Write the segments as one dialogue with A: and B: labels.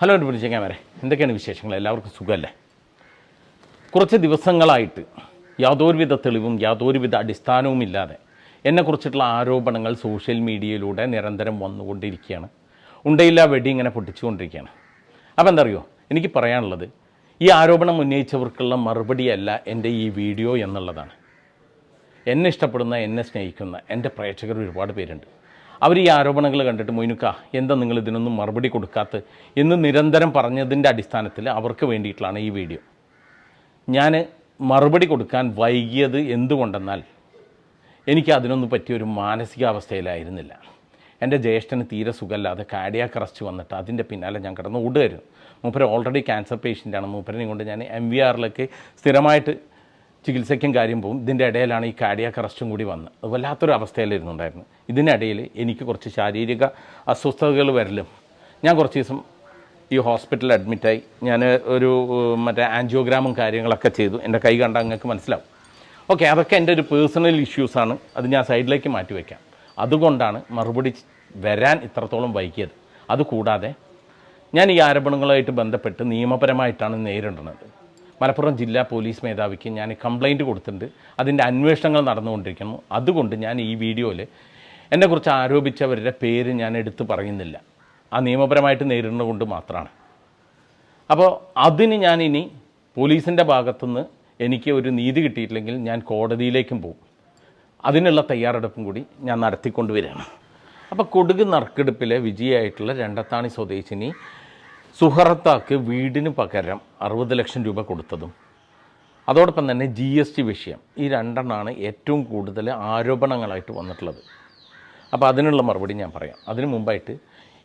A: Hello എന്റെ camera എന്തൊക്കെയാണ് വിശേഷങ്ങൾ? എല്ലാവർക്കും സുഖമല്ലേ കുറച്ച് ദിവസങ്ങളായിട്ട് യാതൊരുവിധ തെളിവും യാതൊരുവിധ അടിസ്ഥാനവും ഇല്ലാതെ എന്നെക്കുറിച്ചിട്ടുള്ള ആരോപണങ്ങൾ സോഷ്യൽ മീഡിയയിലൂടെ നിരന്തരം വന്നുകൊണ്ടിരിക്കുകയാണ്. ഉണ്ടയില്ല വെടി ഇങ്ങനെ പൊട്ടിച്ചുകൊണ്ടിരിക്കുകയാണ്. അപ്പോൾ എന്താ അറിയോ എനിക്ക് പറയാനുള്ളത് ഈ ആരോപണം ഉന്നയിച്ചവർക്കുള്ള മറുപടിയല്ല എന്റെ ഈ വീഡിയോ എന്നുള്ളതാണ്. എന്നെ ഇഷ്ടപ്പെടുന്ന എന്നെ സ്നേഹിക്കുന്ന എന്റെ പ്രേക്ഷകർ ഒരുപാട് പേരുണ്ട്. അവർ ഈ ആരോപണങ്ങൾ കണ്ടിട്ട് മൊയ്നുക്ക എന്താ നിങ്ങൾ ഇതിനൊന്നും മറുപടി കൊടുക്കാത്ത എന്ന് നിരന്തരം പറഞ്ഞതിന്റെ അടിസ്ഥാനത്തിൽ അവർക്ക് വേണ്ടിയിട്ടുള്ളതാണ് ഈ വീഡിയോ. ഞാൻ മറുപടി കൊടുക്കാൻ വൈകിയത് എന്തുകൊണ്ടെന്നാൽ എനിക്ക് അതിനൊന്നും പറ്റിയൊരു മാനസികാവസ്ഥയിലായിരുന്നില്ല. എന്റെ ജ്യേഷ്ഠന് തീരെ സുഖമില്ലാതെ കാർഡിയാക്ക് അറസ്റ്റ് വന്നിട്ട് അതിന്റെ പിന്നാലെ ഞാൻ കിടന്ന് ഓടുകയായിരുന്നു. മൂപ്പര് ഓൾറെഡി ക്യാൻസർ പേഷ്യന്റാണ് മൂപ്പരനെ കൊണ്ട് ഞാൻ എം വി ആറിലേക്ക് സ്ഥിരമായിട്ട് ചികിത്സയ്ക്കും കാര്യം പോകും. ഇതിന്റെ ഇടയിലാണ് ഈ കാർഡിയാക്ക് അറസ്റ്റും കൂടി വന്ന് അത് വല്ലാത്തൊരു അവസ്ഥയിലിരുന്നുണ്ടായിരുന്നു ഇതിനിടയിൽ എനിക്ക് കുറച്ച് ശാരീരിക അസ്വസ്ഥതകൾ വരലും. ഞാൻ കുറച്ച് ദിവസം ഈ ഹോസ്പിറ്റലിൽ അഡ്മിറ്റായി ഞാൻ ഒരു മറ്റേ ആൻജിയോഗ്രാമും കാര്യങ്ങളൊക്കെ ചെയ്തു. എന്റെ കൈ കണ്ടാൽ നിങ്ങൾക്ക് മനസ്സിലാവും. ഓക്കെ അതൊക്കെ എന്റെ ഒരു പേഴ്സണൽ ഇഷ്യൂസാണ് അത് ഞാൻ സൈഡിലേക്ക് മാറ്റി വയ്ക്കാം അതുകൊണ്ടാണ് മറുപടി വരാൻ ഇത്രത്തോളം വൈകിയത്. അതുകൂടാതെ ഞാൻ ഈ ആരോപണങ്ങളുമായിട്ട് ബന്ധപ്പെട്ട് നിയമപരമായിട്ടാണ് നേരിടുന്നത് മലപ്പുറം ജില്ലാ പോലീസ് മേധാവിക്ക് ഞാൻ കംപ്ലൈന്റ് കൊടുത്തിട്ടുണ്ട്. അതിന്റെ അന്വേഷണങ്ങൾ നടന്നുകൊണ്ടിരിക്കുന്നു. അതുകൊണ്ട് ഞാൻ ഈ വീഡിയോയിൽ എന്നെക്കുറിച്ച് ആരോപിച്ചവരുടെ പേര് ഞാൻ എടുത്തു പറയുന്നില്ല. ആ നിയമപരമായിട്ട് നേരിടുന്നത് കൊണ്ട് മാത്രമാണ്. അപ്പോൾ അതിന് ഞാൻ ഇനി പോലീസിന്റെ ഭാഗത്തുനിന്ന് എനിക്ക് ഒരു നീതി കിട്ടിയിട്ടില്ലെങ്കിൽ ഞാൻ കോടതിയിലേക്കും പോകും. അതിനുള്ള തയ്യാറെടുപ്പും കൂടി ഞാൻ നടത്തിക്കൊണ്ടുവരികയാണ്. അപ്പോൾ കൊടുക് നറുക്കെടുപ്പിലെ വിജയമായിട്ടുള്ള രണ്ടത്താണി സ്വദേശിനി സുഹറത്താക്ക് വീടിന് പകരം അറുപത് ലക്ഷം രൂപ കൊടുത്തതും അതോടൊപ്പം തന്നെ ജി എസ് ടി വിഷയം. ഈ രണ്ടെണ്ണമാണ് ഏറ്റവും കൂടുതൽ ആരോപണങ്ങളായിട്ട് വന്നിട്ടുള്ളത്. അപ്പോൾ അതിനുള്ള മറുപടി ഞാൻ പറയാം. അതിനു മുമ്പായിട്ട്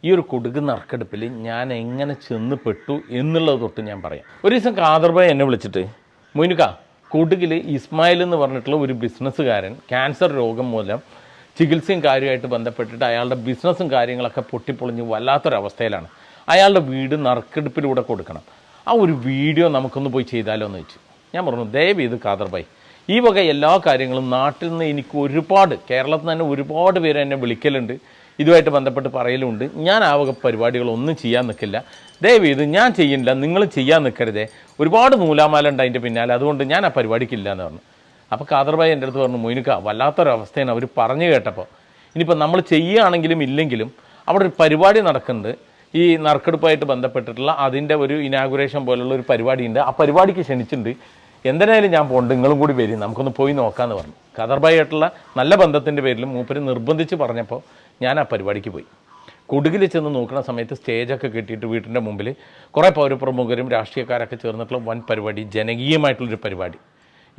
A: ഈ ഒരു കൊടുക് നറുക്കെടുപ്പിൽ ഞാൻ എങ്ങനെ ചെന്ന് പെട്ടു എന്നുള്ളത് തൊട്ട് ഞാൻ പറയാം. ഒരു ദിവസം കാദർബായ് എന്നെ വിളിച്ചിട്ട് മൊയിനുക്ക കൊടുകിൽ ഇസ്മായിൽ എന്ന് പറഞ്ഞിട്ടുള്ള ഒരു ബിസിനസ്സുകാരൻ ക്യാൻസർ രോഗം മൂലം ചികിത്സയും കാര്യമായിട്ട് ബന്ധപ്പെട്ടിട്ട് അയാളുടെ ബിസിനസ്സും കാര്യങ്ങളൊക്കെ പൊട്ടിപ്പൊളിഞ്ഞ് വല്ലാത്തൊരവസ്ഥയിലാണ്. അയാളുടെ വീട് നറുക്കെടുപ്പിലൂടെ കൊടുക്കണം. ആ ഒരു വീഡിയോ നമുക്കൊന്ന് പോയി ചെയ്താലോ എന്ന് വെച്ചു. ഞാൻ പറഞ്ഞു ദയവ് ഇത് കാദർബായ് ഈ വക എല്ലാ കാര്യങ്ങളും നാട്ടിൽ നിന്ന് എനിക്ക് ഒരുപാട് കേരളത്തിൽ നിന്ന് തന്നെ ഒരുപാട് പേര് എന്നെ വിളിക്കലുണ്ട്. ഇതുമായിട്ട് ബന്ധപ്പെട്ട് പറയലുണ്ട്. ഞാൻ ആ വക പരിപാടികളൊന്നും ചെയ്യാൻ നിൽക്കില്ല. ദയവ് ഇത് ഞാൻ ചെയ്യുന്നില്ല നിങ്ങൾ ചെയ്യാൻ നിൽക്കരുതേ. ഒരുപാട് നൂലാമാല ഉണ്ട് അതിന്റെ പിന്നാലെ അതുകൊണ്ട് ഞാൻ ആ പരിപാടിക്കില്ല എന്ന് പറഞ്ഞു. അപ്പോൾ കാദർബായി എന്റെ അടുത്ത് പറഞ്ഞു മൊയിനുക്ക വല്ലാത്തൊരവസ്ഥയാണ്. അവർ പറഞ്ഞു കേട്ടപ്പോൾ ഇനിയിപ്പോൾ നമ്മൾ ചെയ്യുകയാണെങ്കിലും ഇല്ലെങ്കിലും അവിടെ ഒരു പരിപാടി നടക്കുന്നുണ്ട്. ഈ നറുക്കെടുപ്പായിട്ട് ബന്ധപ്പെട്ടിട്ടുള്ള അതിന്റെ ഒരു ഇനാഗുറേഷൻ പോലുള്ള ഒരു പരിപാടിയുണ്ട്. ആ പരിപാടിക്ക് ക്ഷണിച്ചിട്ടുണ്ട്. എന്തിനായാലും ഞാൻ പോകണ്ട്. നിങ്ങളും കൂടി വരും. നമുക്കൊന്ന് പോയി നോക്കാമെന്ന് പറഞ്ഞു. ഖദർബായിട്ടുള്ള നല്ല ബന്ധത്തിന്റെ പേരിലും മൂപ്പര് നിർബന്ധിച്ച് പറഞ്ഞപ്പോൾ ഞാൻ ആ പരിപാടിക്ക് പോയി. കുടുകിൽ ചെന്ന് നോക്കുന്ന സമയത്ത് സ്റ്റേജൊക്കെ കെട്ടിയിട്ട് വീട്ടിന്റെ മുമ്പിൽ കുറേ പൗരപ്രമുഖരും രാഷ്ട്രീയക്കാരൊക്കെ ചേർന്നിട്ടുള്ള വൻ പരിപാടി ജനകീയമായിട്ടുള്ളൊരു പരിപാടി.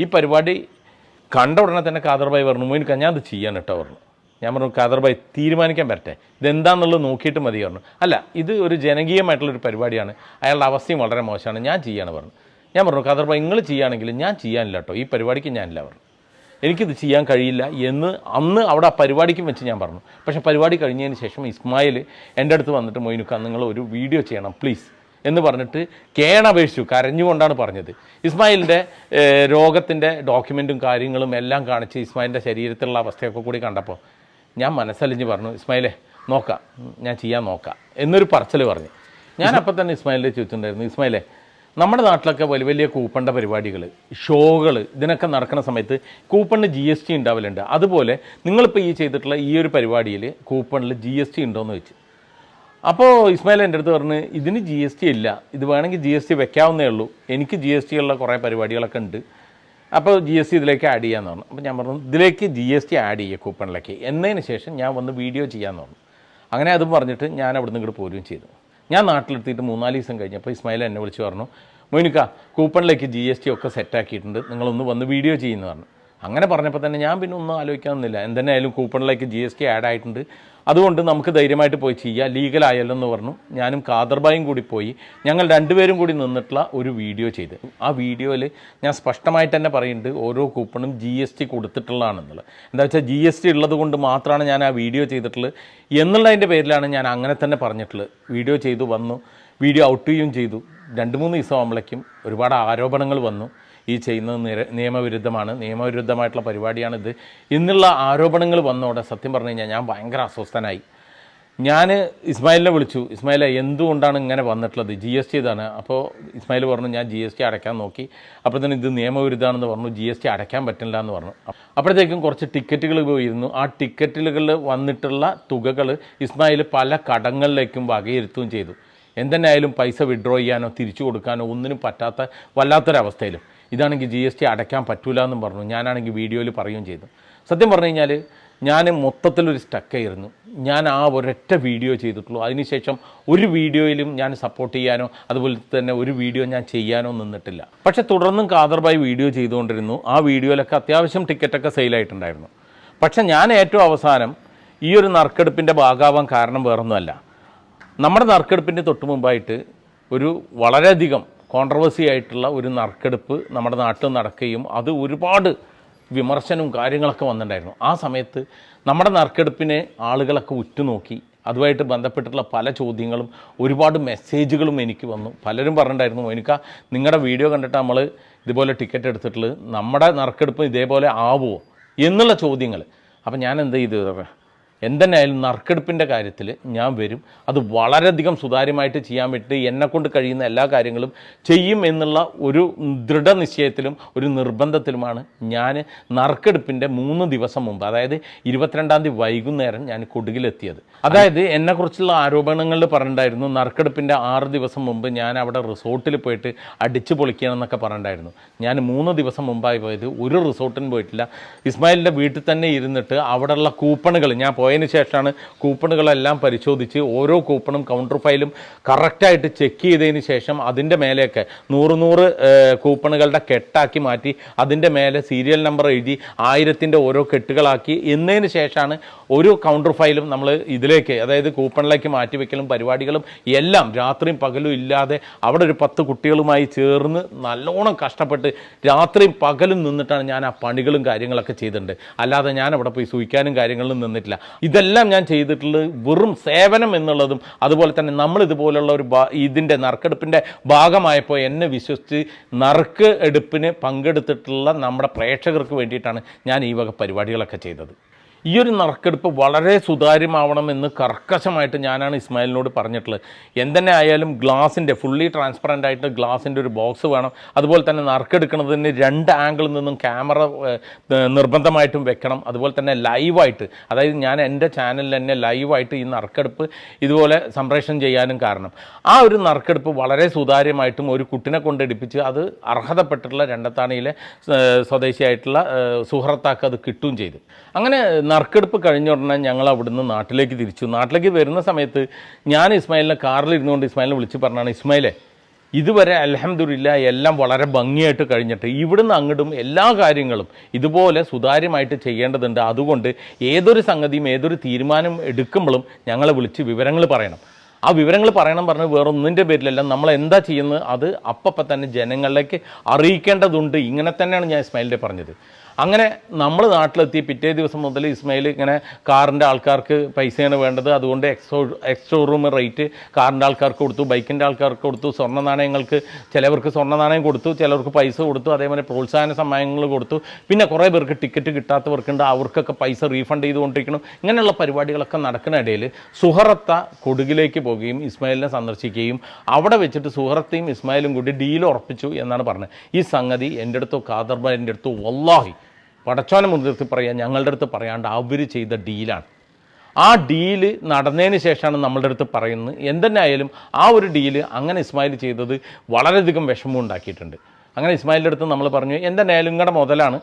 A: ഈ പരിപാടി കണ്ട ഉടനെ തന്നെ കാദർബായി പറഞ്ഞു മോനിക്ക ഞാൻ അത് ചെയ്യാൻ കേട്ടോ പറഞ്ഞു. ഞാൻ പറഞ്ഞു കാദർബായി തീരുമാനിക്കാൻ പറ്റേ ഇതെന്താണെന്നുള്ളത് നോക്കിയിട്ട് മതി പറഞ്ഞു. അല്ല ഇത് ഒരു ജനകീയമായിട്ടുള്ളൊരു പരിപാടിയാണ്. അയാളുടെ അവസ്ഥയും വളരെ മോശമാണ്. ഞാൻ ചെയ്യാണ് പറഞ്ഞു. ഞാൻ പറഞ്ഞു കാദർബായി നിങ്ങൾ ചെയ്യുകയാണെങ്കിൽ ഞാൻ ചെയ്യാനില്ല കേട്ടോ ഈ പരിപാടിക്ക് ഞാനില്ല പറഞ്ഞു. എനിക്കിത് ചെയ്യാൻ കഴിയില്ല എന്ന് അന്ന് അവിടെ ആ പരിപാടിക്കും വെച്ച് ഞാൻ പറഞ്ഞു. പക്ഷേ പരിപാടി കഴിഞ്ഞതിന് ശേഷം ഇസ്മായിൽ എന്റെ അടുത്ത് വന്നിട്ട് മൊയിനുക്ക നിങ്ങൾ ഒരു വീഡിയോ ചെയ്യണം പ്ലീസ്. എന്ന് പറഞ്ഞിട്ട് കേണപേക്ഷിച്ചു കരഞ്ഞുകൊണ്ടാണ് പറഞ്ഞത്. ഇസ്മായിലിന്റെ രോഗത്തിന്റെ ഡോക്യുമെന്റും കാര്യങ്ങളും എല്ലാം കാണിച്ച് ഇസ്മായിലിന്റെ ശരീരത്തിലുള്ള അവസ്ഥയൊക്കെ കൂടി കണ്ടപ്പോൾ ഞാൻ മനസ്സലിഞ്ഞ് പറഞ്ഞു ഇസ്മായിലെ നോക്കാം. ഞാൻ ചെയ്യാൻ നോക്കാം. എന്നൊരു പറച്ചൽ പറഞ്ഞു. ഞാൻ തന്നെ ഇസ്മായിലെ ചോദിച്ചിട്ടുണ്ടായിരുന്നു ഇസ്മായിലെ നമ്മുടെ നാട്ടിലൊക്കെ വലിയ വലിയ കൂപ്പണിന്റെ പരിപാടികൾ ഷോകൾ ഇതിനൊക്കെ നടക്കുന്ന സമയത്ത് കൂപ്പണിന് ജി എസ് ടി ഉണ്ടാവലുണ്ട്. അതുപോലെ നിങ്ങളിപ്പോൾ ഈ ചെയ്തിട്ടുള്ള ഈ ഒരു പരിപാടിയിൽ കൂപ്പണിൽ ജി എസ് ടി ഉണ്ടോയെന്ന് വെച്ച് അപ്പോൾ ഇസ്മായിൽ എന്റെ അടുത്ത് പറഞ്ഞ് ഇതിന് ജി എസ് ടി ഇല്ല. ഇത് വേണമെങ്കിൽ ജി എസ് ടി വെക്കാവുന്നേ ഉള്ളൂ. എനിക്ക് ജി എസ് ടി ഉള്ള കുറേ പരിപാടികളൊക്കെ ഉണ്ട്. അപ്പോൾ ജി എസ് ടി ഇതിലേക്ക് ആഡ് ചെയ്യാമെന്ന് പറഞ്ഞു. അപ്പോൾ ഞാൻ പറഞ്ഞു ഇതിലേക്ക് ജി എസ് ടി ആഡ് ചെയ്യുക കൂപ്പണിലേക്ക് എന്നതിന് ശേഷം ഞാൻ വന്ന് വീഡിയോ ചെയ്യാമെന്ന് പറഞ്ഞു. അങ്ങനെ അതും പറഞ്ഞിട്ട് ഞാൻ അവിടുന്ന് ഇങ്ങോട്ട് പോരുകയും ചെയ്തു. ഞാൻ നാട്ടിലെത്തിയിട്ട് മൂന്നാൽ ദിവസം കഴിഞ്ഞപ്പോൾ ഇസ്മായിൽ എന്നെ വിളിച്ച് പറഞ്ഞു മോനിക്ക കൂപ്പണിലേക്ക് ജി എസ് ടി ഒക്കെ സെറ്റാക്കിയിട്ടുണ്ട് നിങ്ങളൊന്ന് വന്ന് വീഡിയോ ചെയ്യുന്നു പറഞ്ഞു. അങ്ങനെ പറഞ്ഞപ്പോൾ തന്നെ ഞാൻ പിന്നെ ഒന്നും ആലോചിക്കാമെന്നില്ല എന്തെന്നായാലും കൂപ്പണിലേക്ക് ജി എസ് ടി ആഡ് ആയിട്ടുണ്ട്. അതുകൊണ്ട് നമുക്ക് ധൈര്യമായിട്ട് പോയി ചെയ്യാം. ലീഗലായല്ലോ എന്ന് പറഞ്ഞു. ഞാനും കാദർബായും കൂടി പോയി. ഞങ്ങൾ രണ്ടുപേരും കൂടി നിന്നിട്ടുള്ള ഒരു വീഡിയോ ചെയ്ത്. ആ വീഡിയോയിൽ ഞാൻ സ്പഷ്ടമായിട്ട് തന്നെ പറയുന്നുണ്ട് ഓരോ കൂപ്പണും ജി എസ് ടി കൊടുത്തിട്ടുള്ളതാണെന്നുള്ളത്. എന്താ വെച്ചാൽ ജി എസ് ടി ഉള്ളത് കൊണ്ട് മാത്രമാണ് ഞാൻ ആ വീഡിയോ ചെയ്തിട്ടുള്ളത് എന്നുള്ളതിന്റെ പേരിലാണ് ഞാൻ അങ്ങനെ തന്നെ പറഞ്ഞിട്ടുള്ളത്. വീഡിയോ ചെയ്തു വന്നു. വീഡിയോ ഔട്ട് ചെയ്യുകയും ചെയ്തു. രണ്ട് മൂന്ന് ദിവസം ആകുമ്പോഴേക്കും ഒരുപാട് ആരോപണങ്ങൾ വന്നു. ഈ ചെയ്യുന്നത് നിയമവിരുദ്ധമാണ്. നിയമവിരുദ്ധമായിട്ടുള്ള പരിപാടിയാണിത്. ഇന്നുള്ള ആരോപണങ്ങൾ വന്നോടെ സത്യം പറഞ്ഞു കഴിഞ്ഞാൽ ഞാൻ ഭയങ്കര അസ്വസ്ഥനായി. ഞാൻ ഇസ്മായിലിനെ വിളിച്ചു. ഇസ്മായിലെ എന്തുകൊണ്ടാണ് ഇങ്ങനെ വന്നിട്ടുള്ളത്? ജി എസ് ടി ഇതാണ്. അപ്പോൾ ഇസ്മായിൽ പറഞ്ഞു ഞാൻ ജി എസ് ടി അടയ്ക്കാൻ നോക്കി. അപ്പോൾ തന്നെ ഇത് നിയമവിരുദ്ധമാണെന്ന് പറഞ്ഞു. ജി എസ് ടി അടയ്ക്കാൻ പറ്റില്ല എന്ന് പറഞ്ഞു. അപ്പോഴത്തേക്കും കുറച്ച് ടിക്കറ്റുകൾ പോയിരുന്നു. ആ ടിക്കറ്റുകളിൽ വന്നിട്ടുള്ള തുകകൾ ഇസ്മായിൽ പല കടങ്ങളിലേക്കും വകയിരുത്തുകയും ചെയ്തു. എന്തെന്നായാലും പൈസ വിഡ്രോ ചെയ്യാനോ തിരിച്ചു കൊടുക്കാനോ ഒന്നിനും പറ്റാത്ത വല്ലാത്തൊരവസ്ഥയിലും. ഇതാണെങ്കിൽ ജി എസ് ടി അടയ്ക്കാൻ പറ്റൂല എന്നും പറഞ്ഞു. ഞാനാണെങ്കിൽ വീഡിയോയിൽ പറയുകയും ചെയ്തു. സത്യം പറഞ്ഞു കഴിഞ്ഞാൽ ഞാൻ മൊത്തത്തിലൊരു സ്റ്റക്കായിരുന്നു ഞാൻ ആ ഒരൊറ്റ വീഡിയോ ചെയ്തിട്ടുള്ളൂ. അതിനുശേഷം ഒരു വീഡിയോയിലും ഞാൻ സപ്പോർട്ട് ചെയ്യാനോ അതുപോലെ തന്നെ ഒരു വീഡിയോ ഞാൻ ചെയ്യാനോ നിന്നിട്ടില്ല. പക്ഷേ തുടർന്നും കാതർബായി വീഡിയോ ചെയ്തുകൊണ്ടിരുന്നു. ആ വീഡിയോയിലൊക്കെ അത്യാവശ്യം ടിക്കറ്റൊക്കെ സെയിലായിട്ടുണ്ടായിരുന്നു പക്ഷേ ഞാൻ ഏറ്റവും അവസാനം ഈ ഒരു നറുക്കെടുപ്പിന്റെ ഭാഗമാവാൻ കാരണം വേറൊന്നുമല്ല. നമ്മുടെ നറുക്കെടുപ്പിന്റെ തൊട്ട് മുമ്പായിട്ട് ഒരു വളരെയധികം കോൺട്രവേഴ്സി ആയിട്ടുള്ള ഒരു നറുക്കെടുപ്പ് നമ്മുടെ നാട്ടിൽ നടക്കുകയും അത് ഒരുപാട് വിമർശനവും കാര്യങ്ങളൊക്കെ വന്നിട്ടുണ്ടായിരുന്നു. ആ സമയത്ത് നമ്മുടെ നറുക്കെടുപ്പിനെ ആളുകളൊക്കെ ഉറ്റുനോക്കി അതുമായിട്ട് ബന്ധപ്പെട്ടിട്ടുള്ള പല ചോദ്യങ്ങളും ഒരുപാട് മെസ്സേജുകളും എനിക്ക് വന്നു. പലരും പറഞ്ഞിട്ടുണ്ടായിരുന്നു എനിക്ക് നിങ്ങളുടെ വീഡിയോ കണ്ടിട്ട് നമ്മൾ ഇതുപോലെ ടിക്കറ്റ് എടുത്തിട്ടുള്ളത് നമ്മുടെ നറുക്കെടുപ്പ് ഇതേപോലെ ആവുമോ എന്നുള്ള ചോദ്യങ്ങൾ അപ്പം ഞാൻ എന്ത് ചെയ്തു? എന്തെന്നായാലും നറുക്കെടുപ്പിന്റെ കാര്യത്തിൽ ഞാൻ വരും. അത് വളരെയധികം സുതാര്യമായിട്ട് ചെയ്യാൻ വേണ്ടി എന്നെക്കൊണ്ട് കഴിയുന്ന എല്ലാ കാര്യങ്ങളും ചെയ്യും എന്നുള്ള ഒരു ദൃഢനിശ്ചയത്തിലും ഒരു നിർബന്ധത്തിലുമാണ് ഞാൻ നറുക്കെടുപ്പിന്റെ മൂന്ന് ദിവസം മുമ്പ് അതായത് ഇരുപത്തിരണ്ടാം തീയതി വൈകുന്നേരം ഞാൻ കൊടുകിലെത്തിയത്. അതായത് എന്നെക്കുറിച്ചുള്ള ആരോപണങ്ങളിൽ പറഞ്ഞിട്ടുണ്ടായിരുന്നു നറുക്കെടുപ്പിന്റെ ആറ് ദിവസം മുമ്പ് ഞാൻ അവിടെ റിസോർട്ടിൽ പോയിട്ട് അടിച്ചു പൊളിക്കണമെന്നൊക്കെ പറഞ്ഞിട്ടുണ്ടായിരുന്നു. ഞാൻ മൂന്ന് ദിവസം മുമ്പായി പോയത് ഒരു റിസോർട്ടിന് പോയിട്ടില്ല. ഇസ്മായിലിന്റെ വീട്ടിൽ തന്നെ ഇരുന്നിട്ട് അവിടെയുള്ള കൂപ്പണുകൾ ഞാൻ പോയതിന് ശേഷമാണ് കൂപ്പണുകളെല്ലാം പരിശോധിച്ച് ഓരോ കൂപ്പണും കൗണ്ടർ ഫയലും കറക്റ്റായിട്ട് ചെക്ക് ചെയ്തതിന് ശേഷം അതിന്റെ മേലെയൊക്കെ നൂറ് നൂറ് കൂപ്പണുകളുടെ കെട്ടാക്കി മാറ്റി അതിന്റെ മേലെ സീരിയൽ നമ്പർ എഴുതി ആയിരത്തിന്റെ ഓരോ കെട്ടുകളാക്കി എന്നതിന് ശേഷമാണ് ഒരു കൗണ്ടർ ഫയലും നമ്മൾ ഇതിലേക്ക് അതായത് കൂപ്പണിലേക്ക് മാറ്റി വെക്കലും പരിപാടികളും എല്ലാം രാത്രിയും പകലും ഇല്ലാതെ അവിടെ ഒരു പത്ത് കുട്ടികളുമായി ചേർന്ന് നല്ലോണം കഷ്ടപ്പെട്ട് രാത്രിയും പകലും നിന്നിട്ടാണ് ഞാൻ ആ പണികളും കാര്യങ്ങളൊക്കെ ചെയ്തിട്ടുണ്ട്. അല്ലാതെ ഞാൻ അവിടെ പോയി സൂയിക്കാനും കാര്യങ്ങളും നിന്നിട്ടില്ല. ഇതെല്ലാം ഞാൻ ചെയ്തിട്ടുള്ളത് വെറും സേവനം എന്നുള്ളതും അതുപോലെ തന്നെ നമ്മൾ ഇതുപോലുള്ള ഒരു ഇതിന്റെ നറുക്കെടുപ്പിന്റെ ഭാഗമായപ്പോൾ എന്നെ വിശ്വസിച്ച് നറുക്ക് എടുപ്പിന് പങ്കെടുത്തിട്ടുള്ള നമ്മുടെ പ്രേക്ഷകർക്ക് വേണ്ടിയിട്ടാണ് ഞാൻ ഈ വക പരിപാടികളൊക്കെ ചെയ്തത്. ഈ ഒരു നറുക്കെടുപ്പ് വളരെ സുതാര്യമാവണമെന്ന് കർക്കശമായിട്ട് ഞാനാണ് ഇസ്മായിലിനോട് പറഞ്ഞിട്ടുള്ളത്. എന്തെന്നെ ആയാലും ഗ്ലാസിന്റെ ഫുള്ളി ട്രാൻസ്പെറന്റ് ആയിട്ട് ഗ്ലാസിന്റെ ഒരു ബോക്സ് വേണം. അതുപോലെ തന്നെ നറുക്കെടുക്കുന്നതിന് രണ്ട് ആംഗിളിൽ നിന്നും ക്യാമറ നിർബന്ധമായിട്ടും വെക്കണം. അതുപോലെ തന്നെ ലൈവായിട്ട് അതായത് ഞാൻ എന്റെ ചാനലിൽ തന്നെ ലൈവായിട്ട് ഈ നറുക്കെടുപ്പ് ഇതുപോലെ സംപ്രേഷണം ചെയ്യാനും കാരണം. ആ ഒരു നറുക്കെടുപ്പ് വളരെ സുതാര്യമായിട്ടും ഒരു കുട്ടിനെ കൊണ്ടെടുപ്പിച്ച് അത് അർഹതപ്പെട്ടിട്ടുള്ള രണ്ടത്താണിയിലെ സ്വദേശിയായിട്ടുള്ള സുഹൃത്താക്ക് അത് കിട്ടുകയും ചെയ്തു. അങ്ങനെ നറുക്കെടുപ്പ് കഴിഞ്ഞ ഉടനെ ഞങ്ങൾ അവിടുന്ന് നാട്ടിലേക്ക് തിരിച്ചു. നാട്ടിലേക്ക് വരുന്ന സമയത്ത് ഞാൻ ഇസ്മായിലിനെ കാറിൽ ഇരുന്നുകൊണ്ട് ഇസ്മായിലിനെ വിളിച്ച് പറഞ്ഞാണ് ഇസ്മായിലെ ഇതുവരെ അലഹമ്മദില്ല എല്ലാം വളരെ ഭംഗിയായിട്ട് കഴിഞ്ഞിട്ട് ഇവിടുന്ന് അങ്ങോട്ടും എല്ലാ കാര്യങ്ങളും ഇതുപോലെ സുതാര്യമായിട്ട് ചെയ്യേണ്ടതുണ്ട്. അതുകൊണ്ട് ഏതൊരു സംഗതിയും ഏതൊരു തീരുമാനം എടുക്കുമ്പോഴും ഞങ്ങളെ വിളിച്ച് വിവരങ്ങൾ പറയണം. ആ വിവരങ്ങൾ പറയണം പറഞ്ഞ് വേറൊന്നിന്റെ പേരിലല്ല നമ്മൾ എന്താ ചെയ്യുന്നത്? അത് അപ്പപ്പം തന്നെ ജനങ്ങളിലേക്ക് അറിയിക്കേണ്ടതുണ്ട്. ഇങ്ങനെ തന്നെയാണ് ഞാൻ ഇസ്മായിലിന്റെ പറഞ്ഞത്. അങ്ങനെ നമ്മൾ നാട്ടിലെത്തി പിറ്റേ ദിവസം മുതൽ ഇസ്മയിൽ ഇങ്ങനെ കാറിന്റെ ആൾക്കാർക്ക് പൈസയാണ് വേണ്ടത്. അതുകൊണ്ട് എക്സോ എക്സ് റൂം റേറ്റ് കാറിന്റെ ആൾക്കാർക്ക് കൊടുത്തു ബൈക്കിന്റെ ആൾക്കാർക്ക് കൊടുത്തു സ്വർണ നാണയങ്ങൾക്ക് ചിലവർക്ക് സ്വർണ നാണയം കൊടുത്തു ചിലവർക്ക് പൈസ കൊടുത്തു അതേപോലെ പ്രോത്സാഹന സമ്മാനങ്ങൾ കൊടുത്തു. പിന്നെ കുറേ പേർക്ക് ടിക്കറ്റ് കിട്ടാത്തവർക്കുണ്ട് അവർക്കൊക്കെ പൈസ റീഫണ്ട് ചെയ്തുകൊണ്ടിരിക്കണം ഇങ്ങനെയുള്ള പരിപാടികളൊക്കെ നടക്കുന്ന ഇടയിൽ സുഹറത്ത കൊടുകിലേക്ക് പോവുകയും ഇസ്മായിലിനെ സന്ദർശിക്കുകയും അവിടെ വെച്ചിട്ട് സുഹറത്തെയും ഇസ്മായിലും കൂടി ഡീൽ ഉറപ്പിച്ചു എന്നാണ് പറഞ്ഞത്. ഈ സംഗതി എന്റെ അടുത്തോ കാദർബാന്റെ അടുത്തോ വല്ലാഹി പടച്ചോനെ മുൻനിർത്തി പറയാൻ ഞങ്ങളുടെ അടുത്ത് പറയാണ്ട് അവർ ചെയ്ത ഡീലാണ്. ആ ഡീൽ നടന്നതിന് ശേഷമാണ് നമ്മളുടെ അടുത്ത് പറയുന്നത്. എന്തെന്നായാലും ആ ഒരു ഡീൽ അങ്ങനെ ഇസ്മായിൽ ചെയ്തത് വളരെയധികം വിഷമം ഉണ്ടാക്കിയിട്ടുണ്ട്. അങ്ങനെ ഇസ്മായിലിന്റെ അടുത്ത് നമ്മൾ പറഞ്ഞു എന്തെന്നായാലും നിങ്ങളുടെ മുതലാണ്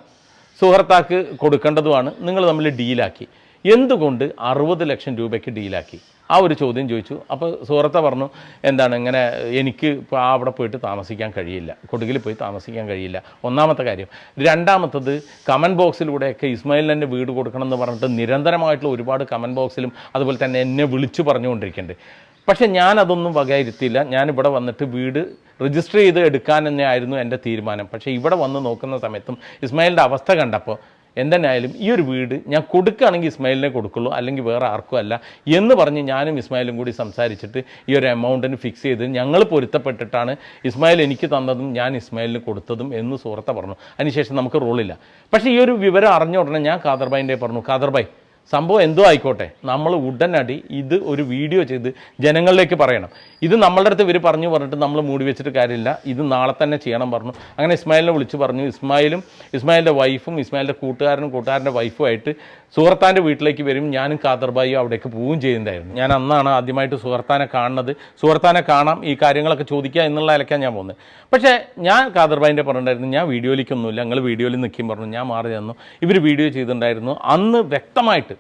A: സുഹൃത്താക്ക് കൊടുക്കേണ്ടതുമാണ്. നിങ്ങൾ തമ്മിൽ ഡീലാക്കി. എന്തുകൊണ്ട് അറുപത് ലക്ഷം രൂപയ്ക്ക് ഡീലാക്കി? ആ ഒരു ചോദ്യം ചോദിച്ചു. അപ്പോൾ സുഹൃത്ത പറഞ്ഞു എന്താണ് ഇങ്ങനെ എനിക്ക് അവിടെ പോയിട്ട് താമസിക്കാൻ കഴിയില്ല. കൊടുകിൽ പോയി താമസിക്കാൻ കഴിയില്ല. ഒന്നാമത്തെ കാര്യം. രണ്ടാമത്തത് കമന്റ് ബോക്സിലൂടെയൊക്കെ ഇസ്മായിലിന് തന്നെ വീട് കൊടുക്കണം എന്ന് പറഞ്ഞിട്ട് നിരന്തരമായിട്ടുള്ള ഒരുപാട് കമന്റ് ബോക്സിലും അതുപോലെ തന്നെ എന്നെ വിളിച്ചു പറഞ്ഞുകൊണ്ടിരിക്കുന്നുണ്ട്. പക്ഷേ ഞാനതൊന്നും വകയിരുത്തിയില്ല. ഞാനിവിടെ വന്നിട്ട് വീട് രജിസ്റ്റർ ചെയ്ത് എടുക്കാൻ തന്നെയായിരുന്നു എന്റെ തീരുമാനം. പക്ഷേ ഇവിടെ വന്ന് നോക്കുന്ന സമയത്തും ഇസ്മായിലിന്റെ അവസ്ഥ കണ്ടപ്പോൾ എന്തെന്നായാലും ഈ ഒരു വീട് ഞാൻ കൊടുക്കുകയാണെങ്കിൽ ഇസ്മായിലിനെ കൊടുക്കുള്ളൂ അല്ലെങ്കിൽ വേറെ ആർക്കും അല്ല എന്ന് പറഞ്ഞ് ഞാനും ഇസ്മായിലും കൂടി സംസാരിച്ചിട്ട് ഈ ഒരു എമൗണ്ടിന് ഫിക്സ് ചെയ്ത് ഞങ്ങൾ പൊരുത്തപ്പെട്ടിട്ടാണ് ഇസ്മായിൽ എനിക്ക് തന്നതും ഞാൻ ഇസ്മായിലിന് കൊടുത്തതും എന്ന് സുഹൃത്തെ പറഞ്ഞു. അതിനുശേഷം നമുക്ക് റോളില്ല പക്ഷേ ഈ ഒരു വിവരം അറിഞ്ഞ ഉടനെ ഞാൻ കാദർബായിന്റെ പറഞ്ഞു കാദർബായ് സംഭവം എന്തോ ആയിക്കോട്ടെ. നമ്മൾ ഉടനടി ഇത് ഒരു വീഡിയോ ചെയ്ത് ജനങ്ങളിലേക്ക് പറയണം. ഇത് നമ്മളുടെ അടുത്ത് ഇവർ പറഞ്ഞു പറഞ്ഞിട്ട് നമ്മൾ മൂടി വെച്ചിട്ട് കാര്യമില്ല. ഇത് നാളെ തന്നെ ചെയ്യണം പറഞ്ഞു. അങ്ങനെ ഇസ്മായിലിനെ വിളിച്ച് പറഞ്ഞു. ഇസ്മായിലും ഇസ്മായിലിന്റെ വൈഫും ഇസ്മായിലിന്റെ കൂട്ടുകാരനും കൂട്ടുകാരന്റെ വൈഫുമായിട്ട് സുഹർത്താന്റെ വീട്ടിലേക്ക് വരും. ഞാനും കാതർബായും അവിടേക്ക് പോവുകയും ചെയ്യുന്നുണ്ടായിരുന്നു ഞാൻ അന്നാണ് ആദ്യമായിട്ട് സുഹർത്താനെ കാണുന്നത്. സുഹർത്താനെ കാണാം ഈ കാര്യങ്ങളൊക്കെ ചോദിക്കുക എന്നുള്ള അലക്കാൻ ഞാൻ പോകുന്നത്. പക്ഷേ ഞാൻ കാദർബായിന്റെ പറഞ്ഞിട്ടുണ്ടായിരുന്നു ഞാൻ വീഡിയോയിലേക്കൊന്നുമില്ല. ഞങ്ങൾ വീഡിയോയിൽ നിൽക്കും പറഞ്ഞു. ഞാൻ മാറി തന്നു ഇവർ വീഡിയോ ചെയ്തിട്ടുണ്ടായിരുന്നു. അന്ന് വ്യക്തമായിട്ട്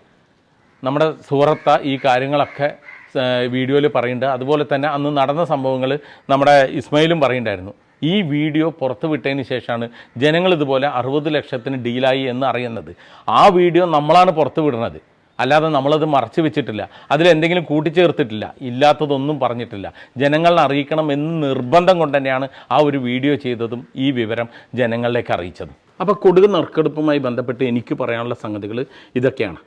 A: നമ്മുടെ സുഹൃത്ത ഈ കാര്യങ്ങളൊക്കെ വീഡിയോയിൽ പറയുന്നുണ്ട്. അതുപോലെ തന്നെ അന്ന് നടന്ന സംഭവങ്ങൾ നമ്മുടെ ഇസ്മയിലും പറയുന്നുണ്ടായിരുന്നു. ഈ വീഡിയോ പുറത്തു വിട്ടതിന് ശേഷമാണ് ജനങ്ങൾ ഇതുപോലെ അറുപത് ലക്ഷത്തിന് ഡീലായി എന്ന് അറിയുന്നത്. ആ വീഡിയോ നമ്മളാണ് പുറത്തു വിടുന്നത്. അല്ലാതെ നമ്മളത് മറച്ചു വെച്ചിട്ടില്ല. അതിലെന്തെങ്കിലും കൂട്ടിച്ചേർത്തിട്ടില്ല. ഇല്ലാത്തതൊന്നും പറഞ്ഞിട്ടില്ല. ജനങ്ങളെ അറിയിക്കണം എന്ന് നിർബന്ധം കൊണ്ട് തന്നെയാണ് ആ ഒരു വീഡിയോ ചെയ്തതും ഈ വിവരം ജനങ്ങളിലേക്ക് അറിയിച്ചതും. അപ്പോൾ കൊടുക് നറുക്കെടുപ്പുമായി ബന്ധപ്പെട്ട് എനിക്ക് പറയാനുള്ള സംഗതികൾ ഇതൊക്കെയാണ്.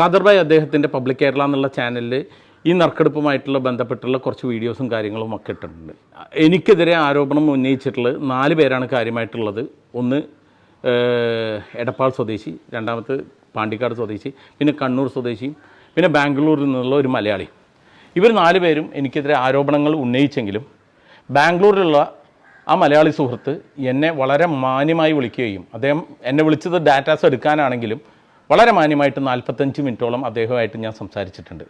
A: ഖാദർഭായ് അദ്ദേഹത്തിന്റെ പബ്ലിക് കേരള എന്നുള്ള ചാനലിൽ ഈ നറുക്കെടുപ്പുമായിട്ടുള്ള ബന്ധപ്പെട്ടുള്ള കുറച്ച് വീഡിയോസും കാര്യങ്ങളും ഒക്കെ ഇട്ടിട്ടുണ്ട്. എനിക്കെതിരെ ആരോപണം ഉന്നയിച്ചിട്ടുള്ളത് നാല് പേരാണ് കാര്യമായിട്ടുള്ളത്. ഒന്ന് എടപ്പാൾ സ്വദേശി രണ്ടാമത്തെ പാണ്ടിക്കാട് സ്വദേശി പിന്നെ കണ്ണൂർ സ്വദേശിയും പിന്നെ ബാംഗ്ലൂരിൽ നിന്നുള്ള ഒരു മലയാളി. ഇവർ നാല് പേരും എനിക്കെതിരെ ആരോപണങ്ങൾ ഉന്നയിച്ചെങ്കിലും ബാംഗ്ലൂരിലുള്ള ആ മലയാളി സുഹൃത്ത് എന്നെ വളരെ മാന്യമായി വിളിക്കുകയും അദ്ദേഹം എന്നെ വിളിച്ചത് ഡാറ്റാസ് എടുക്കാനാണെങ്കിലും വളരെ മാന്യമായിട്ട് നാൽപ്പത്തഞ്ച് മിനിറ്റോളം അദ്ദേഹമായിട്ട് ഞാൻ സംസാരിച്ചിട്ടുണ്ട്.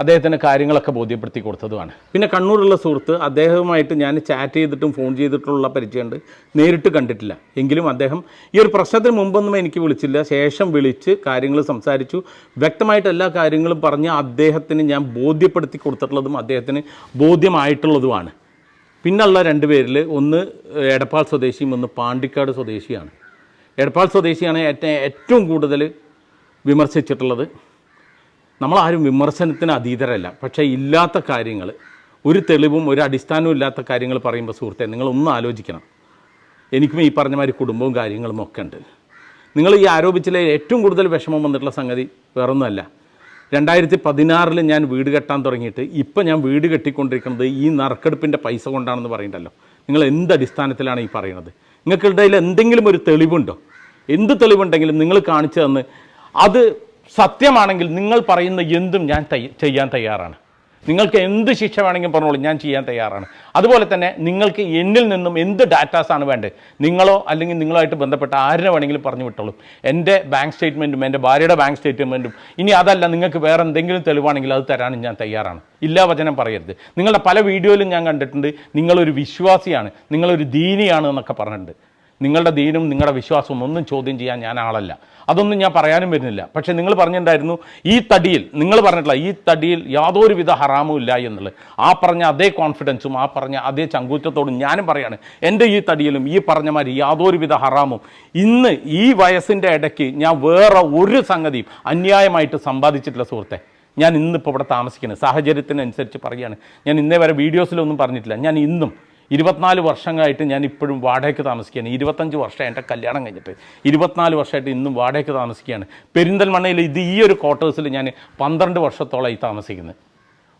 A: അദ്ദേഹത്തിന് കാര്യങ്ങളൊക്കെ ബോധ്യപ്പെടുത്തി കൊടുത്തതുമാണ്. പിന്നെ കണ്ണൂരുള്ള സുഹൃത്ത് അദ്ദേഹവുമായിട്ട് ഞാൻ ചാറ്റ് ചെയ്തിട്ടും ഫോൺ ചെയ്തിട്ടുള്ള പരിചയമുണ്ട്. നേരിട്ട് കണ്ടിട്ടില്ല. എങ്കിലും അദ്ദേഹം ഈ ഒരു പ്രശ്നത്തിന് മുമ്പൊന്നും എനിക്ക് വിളിച്ചില്ല. ശേഷം വിളിച്ച് കാര്യങ്ങൾ സംസാരിച്ചു. വ്യക്തമായിട്ട് എല്ലാ കാര്യങ്ങളും പറഞ്ഞ് അദ്ദേഹത്തിന് ഞാൻ ബോധ്യപ്പെടുത്തി കൊടുത്തിട്ടുള്ളതും അദ്ദേഹത്തിന് ബോധ്യമായിട്ടുള്ളതുമാണ്. പിന്നുള്ള രണ്ട് പേരിൽ ഒന്ന് എടപ്പാൾ സ്വദേശിയും ഒന്ന് പാണ്ടിക്കാട് സ്വദേശിയാണ്. എടപ്പാൾ സ്വദേശിയാണ് ഏറ്റവും കൂടുതൽ വിമർശിച്ചിട്ടുള്ളത്. നമ്മളാരും വിമർശനത്തിന് അതീതരല്ല. പക്ഷേ ഇല്ലാത്ത കാര്യങ്ങൾ ഒരു തെളിവും ഒരു അടിസ്ഥാനവും ഇല്ലാത്ത കാര്യങ്ങൾ പറയുമ്പോൾ സുഹൃത്തെ നിങ്ങളൊന്നും ആലോചിക്കണം. എനിക്കും ഈ പറഞ്ഞ മാതിരി കുടുംബവും കാര്യങ്ങളും ഒക്കെ ഉണ്ട്. നിങ്ങൾ ഈ ആരോപിച്ചിലെ ഏറ്റവും കൂടുതൽ വിഷമം വന്നിട്ടുള്ള സംഗതി വേറൊന്നുമല്ല. രണ്ടായിരത്തി പതിനാറിൽ ഞാൻ വീട് കെട്ടാൻ തുടങ്ങിയിട്ട് ഇപ്പം ഞാൻ വീട് കെട്ടിക്കൊണ്ടിരിക്കുന്നത് ഈ നറുക്കെടുപ്പിന്റെ പൈസ കൊണ്ടാണെന്ന് പറയണ്ടല്ലോ. നിങ്ങൾ എന്ത് അടിസ്ഥാനത്തിലാണ് ഈ പറയുന്നത്? നിങ്ങൾക്കിടയിൽ എന്തെങ്കിലും ഒരു തെളിവുണ്ടോ? എന്ത് തെളിവുണ്ടെങ്കിലും നിങ്ങൾ കാണിച്ചു തന്ന് അത് സത്യമാണെങ്കിൽ നിങ്ങൾ പറയുന്ന എന്തും ഞാൻ ചെയ്യാൻ തയ്യാറാണ്. നിങ്ങൾക്ക് എന്ത് ശിക്ഷ വേണമെങ്കിലും പറഞ്ഞോളൂ ഞാൻ ചെയ്യാൻ തയ്യാറാണ്. അതുപോലെ തന്നെ നിങ്ങൾക്ക് എന്നിൽ നിന്നും എന്ത് ഡാറ്റാസാണ് വേണ്ടത്? നിങ്ങളോ അല്ലെങ്കിൽ നിങ്ങളുമായിട്ട് ബന്ധപ്പെട്ട ആരിനെ വേണമെങ്കിലും പറഞ്ഞു വിട്ടോളൂ. എന്റെ ബാങ്ക് സ്റ്റേറ്റ്മെന്റും എന്റെ ഭാര്യയുടെ ബാങ്ക് സ്റ്റേറ്റ്മെന്റും ഇനി അതല്ല നിങ്ങൾക്ക് വേറെ എന്തെങ്കിലും തെളിവാണെങ്കിൽ അത് തരാനും ഞാൻ തയ്യാറാണ്. ഇല്ലാ വചനം പറയരുത്. നിങ്ങളുടെ പല വീഡിയോയിലും ഞാൻ കണ്ടിട്ടുണ്ട് നിങ്ങളൊരു വിശ്വാസിയാണ് നിങ്ങളൊരു ദീനിയാണ് എന്നൊക്കെ പറഞ്ഞിട്ടുണ്ട്. നിങ്ങളുടെ ദീനും നിങ്ങളുടെ വിശ്വാസവും ഒന്നും ചോദ്യം ചെയ്യാൻ ഞാൻ ആളല്ല. അതൊന്നും ഞാൻ പറയാനും വരുന്നില്ല. പക്ഷേ നിങ്ങൾ പറഞ്ഞിട്ടുണ്ടായിരുന്നു ഈ തടിയിൽ നിങ്ങൾ പറഞ്ഞിട്ടില്ല ഈ തടിയിൽ യാതൊരുവിധ ഹറാമും ഇല്ല എന്നുള്ളത്. ആ പറഞ്ഞ അതേ കോൺഫിഡൻസും ആ പറഞ്ഞ അതേ ചങ്കൂറ്റത്തോടും ഞാനും പറയാണ് എന്റെ ഈ തടിയിലും ഈ പറഞ്ഞ മാതിരി യാതൊരുവിധ ഹറാമും. ഇന്ന് ഈ വയസ്സിന്റെ ഇടയ്ക്ക് ഞാൻ വേറെ ഒരു സംഗതിയും അന്യായമായിട്ട് സമ്പാദിച്ചിട്ടില്ല സുഹൃത്തെ. ഞാൻ ഇന്നിപ്പോൾ ഇവിടെ താമസിക്കുന്നത് സാഹചര്യത്തിനനുസരിച്ച് പറയുകയാണ് ഞാൻ ഇന്നേ വരെ വീഡിയോസിലൊന്നും പറഞ്ഞിട്ടില്ല. ഞാൻ ഇന്നും ഇരുപത്തിനാല് വർഷങ്ങളായിട്ട് ഞാൻ ഇപ്പോഴും വാടകയ്ക്ക് താമസിക്കുകയാണ്. ഇരുപത്തഞ്ച് വർഷമായി എന്റെ കല്യാണം കഴിഞ്ഞിട്ട് ഇരുപത്തിനാല് വർഷമായിട്ട് ഇന്നും വാടകയ്ക്ക് താമസിക്കുകയാണ്. പെരിന്തൽമണ്ണയിൽ ഇത് ഈ ഒരു ക്വാർട്ടേഴ്സിൽ ഞാൻ പന്ത്രണ്ട് വർഷത്തോളമായി താമസിക്കുന്നത്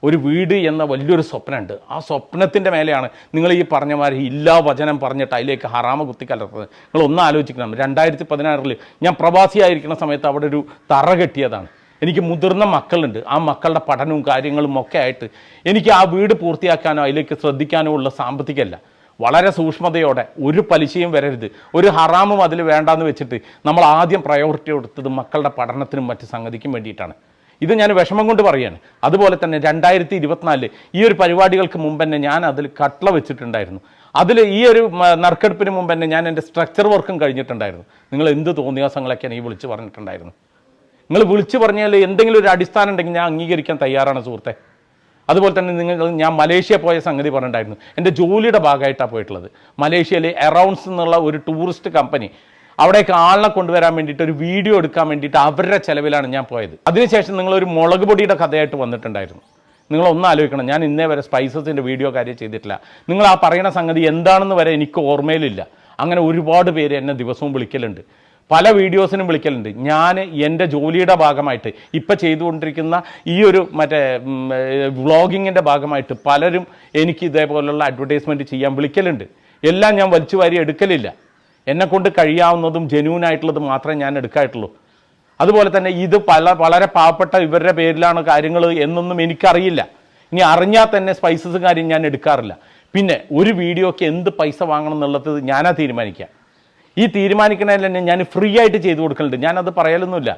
A: ഒരു വീട് എന്ന വലിയൊരു സ്വപ്നമുണ്ട്. ആ സ്വപ്നത്തിന്റെ മേലെയാണ് നിങ്ങൾ ഈ പറഞ്ഞ ഇല്ലാ വചനം പറഞ്ഞിട്ട് അതിലേക്ക് ഹറാമ കുത്തിക്കലർത്തത് നിങ്ങൾ ഒന്ന് ആലോചിക്കണം. രണ്ടായിരത്തി പതിനാറിൽ ഞാൻ പ്രവാസിയായിരിക്കുന്ന സമയത്ത് അവിടെ ഒരു തറ കെട്ടിയതാണ്. എനിക്ക് മുതിർന്ന മക്കളുണ്ട്. ആ മക്കളുടെ പഠനവും കാര്യങ്ങളും ഒക്കെ ആയിട്ട് എനിക്ക് ആ വീട് പൂർത്തിയാക്കാനോ അതിലേക്ക് ശ്രദ്ധിക്കാനോ ഉള്ള സാമ്പത്തികമല്ല വളരെ സൂക്ഷ്മതയോടെ ഒരു പലിശയും വരരുത്. ഒരു ഹറാമും അതിൽ വേണ്ടാന്ന് വെച്ചിട്ട് നമ്മൾ ആദ്യം പ്രയോറിറ്റി കൊടുത്തത് മക്കളുടെ പഠനത്തിനും മറ്റ് സംഗതിക്കും വേണ്ടിയിട്ടാണ്. ഇത് ഞാൻ വിഷമം കൊണ്ട് പറയാണ്. അതുപോലെ തന്നെ രണ്ടായിരത്തി ഇരുപത്തിനാലിൽ ഈ ഒരു പരിപാടികൾക്ക് മുമ്പ് തന്നെ ഞാൻ അതിൽ കട്ട്ള വെച്ചിട്ടുണ്ടായിരുന്നു. അതിൽ ഈ ഒരു നറുക്കെടുപ്പിന് മുമ്പ് തന്നെ ഞാൻ എന്റെ സ്ട്രക്ചർ വർക്കും കഴിഞ്ഞിട്ടുണ്ടായിരുന്നു. നിങ്ങൾ എന്ത് തോന്നിയാസങ്ങളൊക്കെയാണ് ഈ വിളിച്ച് പറഞ്ഞിട്ടുണ്ടായിരുന്നു നിങ്ങൾ വിളിച്ചു പറഞ്ഞാൽ എന്തെങ്കിലും ഒരു അടിസ്ഥാനം ഉണ്ടെങ്കിൽ ഞാൻ അംഗീകരിക്കാൻ തയ്യാറാണ് സുഹൃത്തെ. അതുപോലെ തന്നെ നിങ്ങൾ ഞാൻ മലേഷ്യ പോയ സംഗതി പറഞ്ഞിട്ടുണ്ടായിരുന്നു. എന്റെ ജോലിയുടെ ഭാഗമായിട്ടാണ് പോയിട്ടുള്ളത്. മലേഷ്യയിലെ എറൗണ്ട്സ് എന്നുള്ള ഒരു ടൂറിസ്റ്റ് കമ്പനി അവിടേക്ക് ആളിനെ കൊണ്ടുവരാൻ വേണ്ടിയിട്ട് ഒരു വീഡിയോ എടുക്കാൻ വേണ്ടിയിട്ട് അവരുടെ ചിലവിലാണ് ഞാൻ പോയത്. അതിനുശേഷം നിങ്ങളൊരു മുളക് പൊടിയുടെ കഥയായിട്ട് വന്നിട്ടുണ്ടായിരുന്നു. നിങ്ങൾ ഒന്ന് ആലോചിക്കണം ഞാൻ ഇന്നേ വരെ സ്പൈസസിന്റെ വീഡിയോ കാര്യം ചെയ്തിട്ടില്ല. നിങ്ങൾ ആ പറയുന്ന സംഗതി എന്താണെന്ന് വരെ എനിക്ക് ഓർമ്മയിലില്ല. അങ്ങനെ ഒരുപാട് പേര് എന്നെ ദിവസവും വിളിക്കലുണ്ട്. പല വീഡിയോസിനും വിളിക്കലുണ്ട്. ഞാൻ എന്റെ ജോലിയുടെ ഭാഗമായിട്ട് ഇപ്പം ചെയ്തുകൊണ്ടിരിക്കുന്ന ഈ ഒരു മറ്റേ വ്ളോഗിങ്ങിന്റെ ഭാഗമായിട്ട് പലരും എനിക്ക് ഇതേപോലുള്ള അഡ്വർടൈസ്മെന്റ് ചെയ്യാൻ വിളിക്കലുണ്ട്. എല്ലാം ഞാൻ വലിച്ചു വാരി എടുക്കലില്ല. എന്നെക്കൊണ്ട് കഴിയാവുന്നതും ജെന്യൂൻ ആയിട്ടുള്ളതും മാത്രമേ ഞാൻ എടുക്കായിട്ടുള്ളൂ. അതുപോലെ തന്നെ ഇത് പല വളരെ പാവപ്പെട്ട ഇവരുടെ പേരിലാണ് കാര്യങ്ങൾ എന്നൊന്നും എനിക്കറിയില്ല. ഇനി അറിഞ്ഞാൽ തന്നെ സ്പൈസസ് കാര്യം ഞാൻ എടുക്കാറില്ല. പിന്നെ ഒരു വീഡിയോക്ക് എന്ത് പൈസ വാങ്ങണം എന്നുള്ളത് ഞാനാ തീരുമാനിക്കുക. ഈ തീരുമാനിക്കുന്നതിൽ തന്നെ ഞാൻ ഫ്രീ ആയിട്ട് ചെയ്തു കൊടുക്കുന്നുണ്ട് ഞാനത് പറയലൊന്നുമില്ല.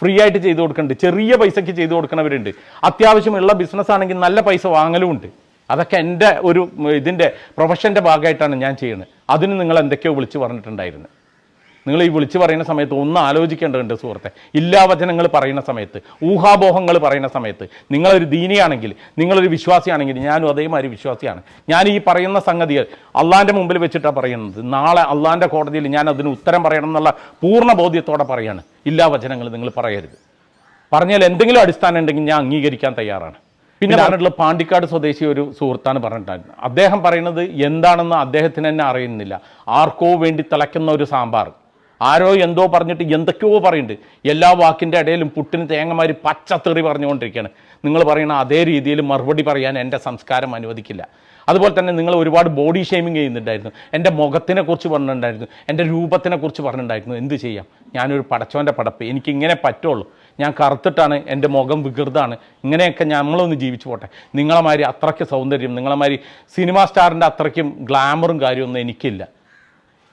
A: ഫ്രീ ആയിട്ട് ചെയ്തു കൊടുക്കുന്നുണ്ട് ചെറിയ പൈസയ്ക്ക് ചെയ്തു കൊടുക്കുന്നവരുണ്ട് അത്യാവശ്യമുള്ള ബിസിനസ് ആണെങ്കിൽ നല്ല പൈസ വാങ്ങലുമുണ്ട്. അതൊക്കെ എന്റെ ഒരു ഇതിന്റെ പ്രൊഫഷന്റെ ഭാഗമായിട്ടാണ് ഞാൻ ചെയ്യുന്നത്. അതിന് നിങ്ങൾ എന്തൊക്കെയോ വിളിച്ച് പറഞ്ഞിട്ടുണ്ടായിരുന്നു. നിങ്ങൾ ഈ വിളിച്ചു പറയുന്ന സമയത്ത് ഒന്ന് ആലോചിക്കേണ്ടതുണ്ട് സുഹൃത്തെ. ഇല്ലാവചനങ്ങൾ പറയുന്ന സമയത്ത് ഊഹാബോഹങ്ങൾ പറയുന്ന സമയത്ത്. നിങ്ങളൊരു ദീനിയാണെങ്കിൽ നിങ്ങളൊരു വിശ്വാസിയാണെങ്കിൽ ഞാനും അതേമാതിരി വിശ്വാസിയാണ്. ഞാൻ ഈ പറയുന്ന സംഗതികൾ അള്ളാന്റെ മുമ്പിൽ വെച്ചിട്ടാണ് പറയുന്നത്. നാളെ അള്ളാന്റെ കോടതിയിൽ ഞാൻ അതിന് ഉത്തരം പറയണം എന്നുള്ള പൂർണ ബോധ്യത്തോടെ പറയാണ്. ഇല്ലാവചനങ്ങൾ നിങ്ങൾ പറയരുത്. പറഞ്ഞാൽ എന്തെങ്കിലും അടിസ്ഥാനം ഉണ്ടെങ്കിൽ ഞാൻ അംഗീകരിക്കാൻ തയ്യാറാണ്. പിന്നെ പറഞ്ഞിട്ടുള്ള പാണ്ടിക്കാട് സ്വദേശി ഒരു സുഹൃത്താണ് പറഞ്ഞിട്ടുണ്ടായിരുന്നത്. അദ്ദേഹം പറയുന്നത് എന്താണെന്ന് അദ്ദേഹത്തിന് തന്നെ അറിയുന്നില്ല. ആർക്കോ വേണ്ടി തിളയ്ക്കുന്ന ഒരു സാമ്പാർ. ആരോ എന്തോ പറഞ്ഞിട്ട് എന്തൊക്കെയോ പറയുന്നുണ്ട്. എല്ലാ വാക്കിന്റെ ഇടയിലും പുട്ടിന് തേങ്ങമാരി പച്ചത്തെറി പറഞ്ഞുകൊണ്ടിരിക്കുകയാണ്. നിങ്ങൾ പറയുന്ന അതേ രീതിയിൽ മറുപടി പറയാൻ എന്റെ സംസ്കാരം അനുവദിക്കില്ല. അതുപോലെ തന്നെ നിങ്ങൾ ഒരുപാട് ബോഡി ഷെയ്മിങ് ചെയ്യുന്നുണ്ടായിരുന്നു. എന്റെ മുഖത്തിനെ കുറിച്ച് പറഞ്ഞിട്ടുണ്ടായിരുന്നു. എന്റെ രൂപത്തിനെ കുറിച്ച് പറഞ്ഞിട്ടുണ്ടായിരുന്നു. എന്ത് ചെയ്യാം? ഞാനൊരു പടച്ചോന്റെ പടപ്പ്. എനിക്ക് ഇങ്ങനെ പറ്റുള്ളൂ. ഞാൻ കറുത്തിട്ടാണ് എന്റെ മുഖം വികൃതാണ് ഇങ്ങനെയൊക്കെ ഞങ്ങളൊന്ന് ജീവിച്ചു പോട്ടെ. നിങ്ങളെമാതിരി അത്രയ്ക്ക് സൗന്ദര്യം നിങ്ങളെമാതിരി സിനിമാ സ്റ്റാറിന്റെ അത്രയ്ക്കും ഗ്ലാമറും കാര്യമൊന്നും എനിക്കില്ല.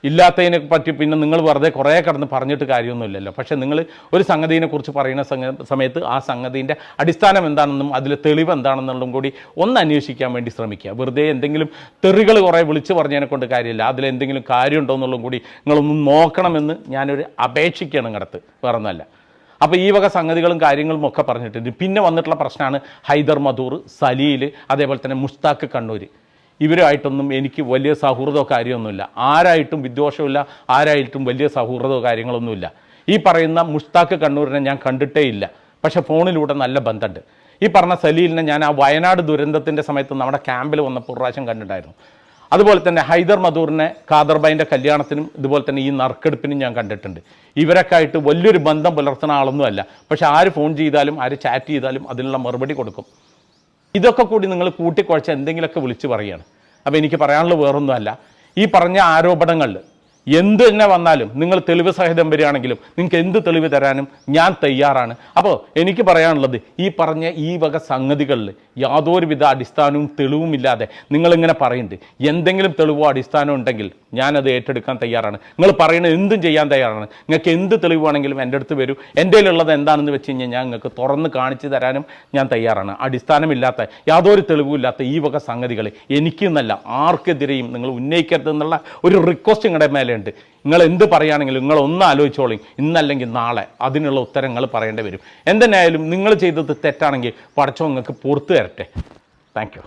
A: ഇല്ലാത്തതിനെ പറ്റി പിന്നെ നിങ്ങൾ വെറുതെ കുറേ കടന്ന് പറഞ്ഞിട്ട് കാര്യമൊന്നുമില്ലല്ലോ. പക്ഷേ നിങ്ങൾ ഒരു സംഗതിയെ കുറിച്ച് പറയുന്ന സമയത്ത് ആ സംഗതിന്റെ അടിസ്ഥാനം എന്താണെന്നും അതിലെ തെളിവ് എന്താണെന്നുള്ളതും കൂടി ഒന്ന് അന്വേഷിക്കാൻ വേണ്ടി ശ്രമിക്കുക. വെറുതെ എന്തെങ്കിലും തെറികൾ കുറേ വിളിച്ച് പറഞ്ഞതിനെ കൊണ്ട് കാര്യമില്ല. അതിലെന്തെങ്കിലും കാര്യമുണ്ടോ എന്നുള്ളതും കൂടി നിങ്ങളൊന്ന് നോക്കണമെന്ന് ഞാനൊരു അപേക്ഷിക്കുകയാണ് ഇങ്ങടത്ത്. വേറെ ഒന്നുമല്ല അപ്പോൾ ഈ വക സംഗതികളും കാര്യങ്ങളും ഒക്കെ പറഞ്ഞിട്ടുണ്ട്. പിന്നെ വന്നിട്ടുള്ള പ്രശ്നമാണ് ഹൈദർ മധൂർ സലീൽ അതേപോലെ തന്നെ മുസ്താഖ് കണ്ണൂർ ഇവരുമായിട്ടൊന്നും എനിക്ക് വലിയ സൗഹൃദമോ കാര്യമൊന്നുമില്ല. ആരായിട്ടും വിദ്വേഷമില്ല ആരായിട്ടും വലിയ സൗഹൃദമോ കാര്യങ്ങളൊന്നുമില്ല. ഈ പറയുന്ന മുഷ്താഖ് കണ്ണൂരിനെ ഞാൻ കണ്ടിട്ടേ ഇല്ല പക്ഷെ ഫോണിലൂടെ നല്ല ബന്ധമുണ്ട്. ഈ പറഞ്ഞ സലീലിനെ ഞാൻ ആ വയനാട് ദുരന്തത്തിന്റെ സമയത്ത് നമ്മുടെ ക്യാമ്പിൽ വന്ന പ്രാവശ്യം കണ്ടിട്ടുണ്ടായിരുന്നു. അതുപോലെ തന്നെ ഹൈദർ മധൂറിനെ ഖാദർബായിന്റെ കല്യാണത്തിനും ഇതുപോലെ തന്നെ ഈ നറുക്കെടുപ്പിനും ഞാൻ കണ്ടിട്ടുണ്ട്. ഇവരൊക്കെ ആയിട്ട് വലിയൊരു ബന്ധം പുലർത്തുന്ന ആളൊന്നുമല്ല. പക്ഷെ ആര് ഫോൺ ചെയ്താലും ആര് ചാറ്റ് ചെയ്താലും അതിനുള്ള മറുപടി കൊടുക്കും. ഇതൊക്കെ കൂടി നിങ്ങൾ കൂട്ടിക്കുഴച്ച് എന്തെങ്കിലുമൊക്കെ വിളിച്ച് പറയുകയാണ്. അപ്പോൾ എനിക്ക് പറയാനുള്ള വേറൊന്നുമല്ല. ഈ പറഞ്ഞ ആരോപണങ്ങളിൽ എന്ത് തന്നെ വന്നാലും നിങ്ങൾ തെളിവ് സഹിതം വരികയാണെങ്കിലും നിങ്ങൾക്ക് എന്ത് തെളിവ് തരാനും ഞാൻ തയ്യാറാണ്. അപ്പോൾ എനിക്ക് പറയാനുള്ളത് ഈ പറഞ്ഞ ഈ വക സംഗതികളിൽ യാതൊരുവിധ അടിസ്ഥാനവും തെളിവുമില്ലാതെ നിങ്ങളിങ്ങനെ പറയുന്നുണ്ട്. എന്തെങ്കിലും തെളിവോ അടിസ്ഥാനമോ ഉണ്ടെങ്കിൽ ഞാനത് ഏറ്റെടുക്കാൻ തയ്യാറാണ്. നിങ്ങൾ പറയുന്നത് എന്തും ചെയ്യാൻ തയ്യാറാണ്. നിങ്ങൾക്ക് എന്ത് തെളിവാണെങ്കിലും എന്റെ അടുത്ത് വരൂ. എന്റെ ഉള്ളത് എന്താണെന്ന് വെച്ച് കഴിഞ്ഞാൽ ഞാൻ നിങ്ങൾക്ക് തുറന്ന് കാണിച്ചു തരാനും ഞാൻ തയ്യാറാണ്. അടിസ്ഥാനമില്ലാത്ത യാതൊരു തെളിവുമില്ലാത്ത ഈ വക സംഗതികൾ എനിക്കെന്നല്ല ആർക്കെതിരെയും നിങ്ങൾ ഉന്നയിക്കരുത് എന്നുള്ള ഒരു റിക്വസ്റ്റ് നിങ്ങളുടെ മേലെയുണ്ട്. നിങ്ങൾ എന്ത് പറയുകയാണെങ്കിലും നിങ്ങൾ ഒന്ന് ആലോചിച്ചോളി. ഇന്നല്ലെങ്കിൽ നാളെ അതിനുള്ള ഉത്തരങ്ങൾ പറയേണ്ടി വരും. എന്തെന്നായാലും നിങ്ങൾ ചെയ്തത് തെറ്റാണെങ്കിൽ പടച്ചോ നിങ്ങൾക്ക് പുറത്തു തരട്ടെ താങ്ക്